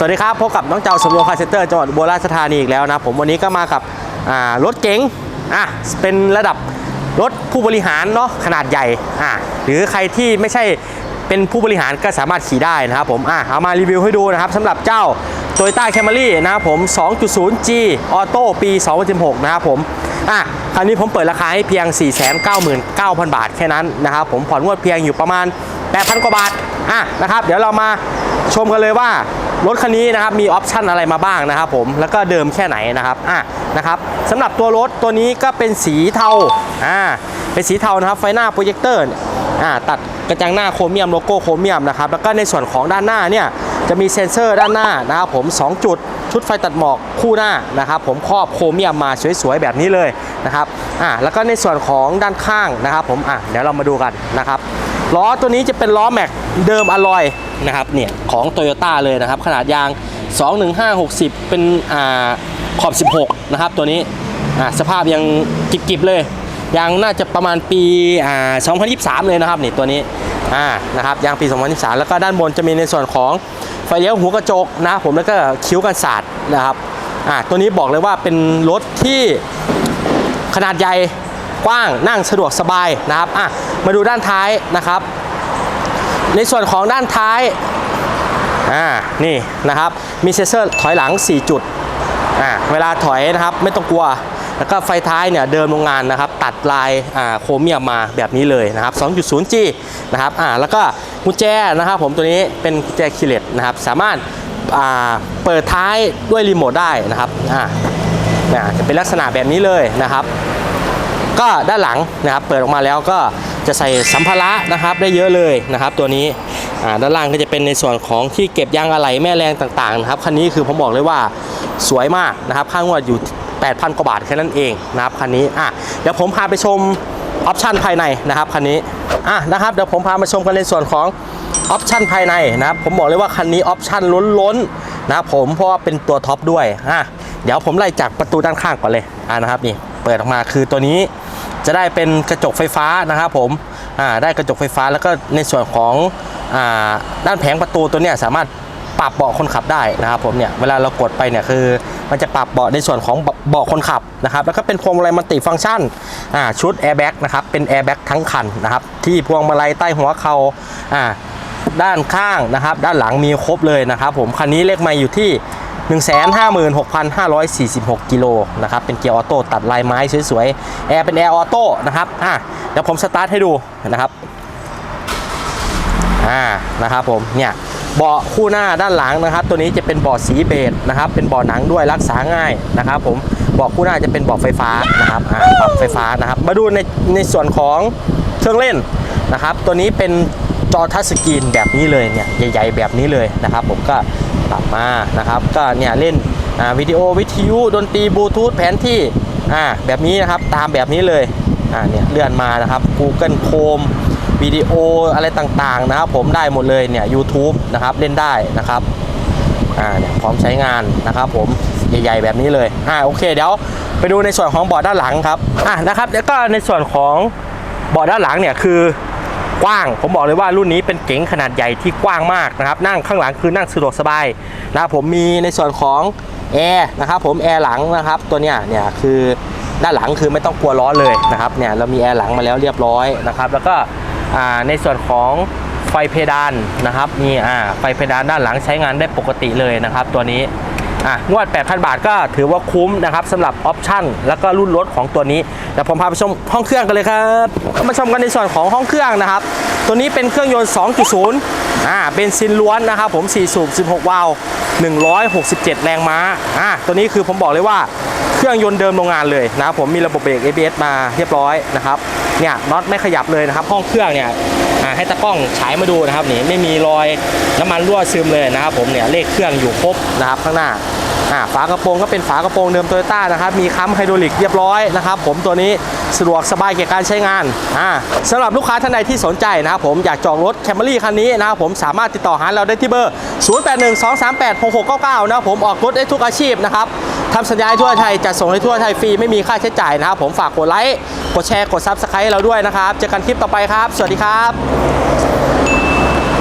สวัสดีครับพบกับน้องเจ้าสมรวงคาเซนเตอร์จังหวัดอุบลราชธานีอีกแล้วนะผมวันนี้ก็มากับรถเก๋งอะเป็นระดับรถผู้บริหารเนาะขนาดใหญ่อะหรือใครที่ไม่ใช่เป็นผู้บริหารก็สามารถขี่ได้นะครับผมอะเอามารีวิวให้ดูนะครับสำหรับเจ้า Toyota Camry นะครับผม 2.0G Auto ปี 2016 นะครับผมอะคราวนี้ผมเปิดราคาให้เพียง 499,000 บาทแค่นั้นนะครับผมผ่อนงวดเพียงอยู่ประมาณ 8,000 กว่าบาทอะนะครับเดี๋ยวเรามาชมกันเลยว่า รถคันนี้นะครับมีออปชันอะไรมาบ้างนะครับผมแล้วก็เดิมแค่ไหนนะครับอะนะครับสำหรับตัวรถตัวนี้ก็เป็นสีเทาอ่าเป็นสีเทานะครับไฟหน้าโปรเจคเตอร์อ่าตัดกระจังหน้าโครเมียมโลโก้โครเมียมนะครับแล้วก็ในส่วนของด้านหน้าเนี่ยจะมีเซ็นเซอร์ด้านหน้านะครับผม 2 จุดชุดไฟตัดหมอกคู่หน้านะครับผมครอบโครเมียมมาสวยๆแบบนี้เลยนะครับอ่าแล้วก็ในส่วนของด้านข้างนะครับผมอะเดี๋ยวเรามาดูกันนะครับ ล้อตัวนี้จะเป็นล้อแม็กเดิมอลลอยนะครับเนี่ยของ t o y ยต้เลยนะครับ ขนาดยาง 21560 เป็นอ่าขอบ 16 นะครับ ตัวนี้อ่าสภาพยังกิบๆเลยยังน่าจะประมาณปีอ่า2023 เลยนะครับนี่ตัวนี้อ่านะครับยางปี 2023 แล้วก็ด้านบนจะมีในส่วนของไฟเลี้ยวหัวกระจกนะผมแล้วก็คิ้วกันศาสตร์นะครับอ่าตัวนี้บอกเลยว่าเป็นรถที่ขนาดใหญ่ กว้างนั่งสะดวกสบายนะครับอะมาดูด้านท้ายนะครับ ในส่วนของด้านท้ายอ่านี่นะครับมีเซนเซอร์ถอยหลัง 4 จุดอ่าเวลาถอยนะครับไม่ต้องกลัวแล้วก็ไฟท้ายเนี่ยเดิมโรงงานนะครับตัดลายอ่าโครเมียมมาแบบนี้เลยนะครับ 2.0G นะครับอ่าแล้วก็กุญแจนะครับผมตัวนี้เป็นกุญแจคีเลสนะครับสามารถอ่าเปิดท้ายด้วยรีโมทได้นะครับอ่าเนี่ยจะเป็นลักษณะแบบนี้เลยนะครับ ก็ด้านหลังนะครับเปิดออกมาแล้วก็จะใส่สัมภาระนะครับได้เยอะเลยนะครับ ตัวนี้ด้านล่างก็จะเป็นในส่วนของที่เก็บยางอะไหล่แม่แรงต่างๆนะครับคันนี้คือผมบอกเลยว่าสวยมากนะครับค่างวดอยู่ 8,000 กว่าบาทแค่นั้นเองนะครับคันนี้อะเดี๋ยวผมพาไปชมออปชันภายในนะครับคันนี้อะนะครับเดี๋ยวผมพามาชมกันในส่วนของออปชันภายในนะครับผมบอกเลยว่าคันนี้ออปชันล้นๆนะครับผมเพราะว่าเป็นตัวท็อปด้วยอะเดี๋ยวผมไล่จากประตูด้านข้างก่อนเลยอะนะครับนี่เปิดออกมาคือตัวนี้ จะได้เป็นกระจกไฟฟ้านะครับผมได้กระจกไฟฟ้าแล้วก็ในส่วนของอด้านแผงประตูตัวเนี้ยสามารถปรับเบาะคนขับได้นะครับผมเนี่ยเวลาเรากดไปเนี่ยคือ มันจะปรับเบาะในส่วนของเบาะคนขับนะครับแล้วก็เป็นพวงมาลัยมัลติฟังก์ชันอ่าชุดแอร์แบ็กนะครับเป็นแอร์แบ็กทั้งคันนะครับที่พวงมาลัยใต้หัวเขา่าด้านข้างนะครับ ด้านหลังมีครบเลยนะครับผมคันนี้เลขไมล์อยู่ที่ 156,546 กิโลนะครับ เป็นเกียร์ออโต้ตัดลายไม้สวยๆ แอร์เป็นแอร์ออโต้นะครับ อะ เดี๋ยวผมสตาร์ทให้ดูนะครับ อ่า นะครับผม เนี่ยเบาะคู่หน้าด้านหลังนะครับ ตัวนี้จะเป็นเบาะสีเบจนะครับ เป็นเบาะหนังด้วยรักษาง่ายนะครับผมเบาะคู่หน้าจะเป็นเบาะไฟฟ้านะครับอ่าปรับไฟฟ้านะครับ มาดูในในส่วนของเครื่องเล่นนะครับ ตัวนี้เป็นจอทัชสกรีนแบบนี้เลยเนี่ยใหญ่ ๆ แบบนี้เลยนะครับ ผมก็ ปรับมานะครับ ก็เนี่ยเล่นวิดีโอวิทยุดนตรีบลูทูธแผนที่อ่าแบบนี้นะครับตามแบบนี้เลยอ่าเนี่ยเลื่อนมานะครับ Google Chrome วิดีโออะไรต่างๆนะครับ ผมได้หมดเลยเนี่ย u t u b e นะครับเล่นได้นะครับอ่าเนี่ยพร้อมใช้งานนะครับผมใหญ่ ๆ แบบนี้เลยอ่าโอเคเดี๋ยวไปดูในส่วนของเบาะด้านหลังครับอะนะครับแล้วก็ในส่วนของเบาะด้านหลังเนี่ยคือ กว้าง ผมบอกเลยว่ารุ่นนี้เป็นเก๋งขนาดใหญ่ที่กว้างมากนะครับนั่งข้างหลังคือนั่งสะดวกสบายนะครับผมมีในส่วนของแอร์นะครับผมแอร์หลังนะครับตัวเนี้ยเนี่ยคือด้านหลังคือไม่ต้องกลัวร้อนเลยนะครับเนี่ยเรามีแอร์หลังมาแล้วเรียบร้อยนะครับแล้วก็ในส่วนของไฟเพดานนะครับมีอ่าไฟเพดานด้านหลังใช้งานได้ปกติเลยนะครับ ตัวนี้ อะงวด 8,000 บาทก็ถือว่าคุ้มนะครับสำหรับออปชั่นแล้วก็รุ่นรถของตัวนี้เดี๋ยวผมพาไปชมห้องเครื่องกันเลยครับมาชมกันในส่วนของห้องเครื่องนะครับ ตัวนี้เป็นเครื่องยนต์ 2.0 อ่าเป็นซินล้วนนะครับผม4สูบ16 วาล์ว167 แรงม้าอ่าตัวนี้คือผมบอกเลยว่าเครื่องยนต์เดิมโรงงานเลยนะครับผมมีระบบเบรก ABS มาเรียบร้อยนะครับเนี่ยน็อตไม่ขยับเลยนะครับ ห้องเครื่องเนี่ยอ่าให้ตะกล้องฉายมาดูนะครับนี่ไม่มีรอยน้ำมันรั่วซึมเลยนะครับผมเนี่ยเลขเครื่องอยู่ครบนะครับข้างหน้า อ่าฝากระโปรงก็เป็นฝากระโปรงเดิมโตโยต้านะครับ มีค้ำไฮดรอลิกเรียบร้อยนะครับ ผมตัวนี้สะดวกสบายแก่การใช้งานอ่าสำหรับลูกค้าท่านใดที่สนใจนะครับผมอยากจองรถแคมรี่คันนี้นะครับผมสามารถติดต่อหาเราได้ที่เบอร์ 0812386699 นะครับผมออกรถได้ทุกอาชีพนะครับทำสัญญาทั่วไทยจัดส่งให้ทั่วไทยฟรีไม่มีค่าใช้จ่ายนะครับผมฝากกดไลค์กดแชร์กดซับสไครต์เราด้วยนะครับเจอกันคลิปต่อไปครับ สวัสดีครับ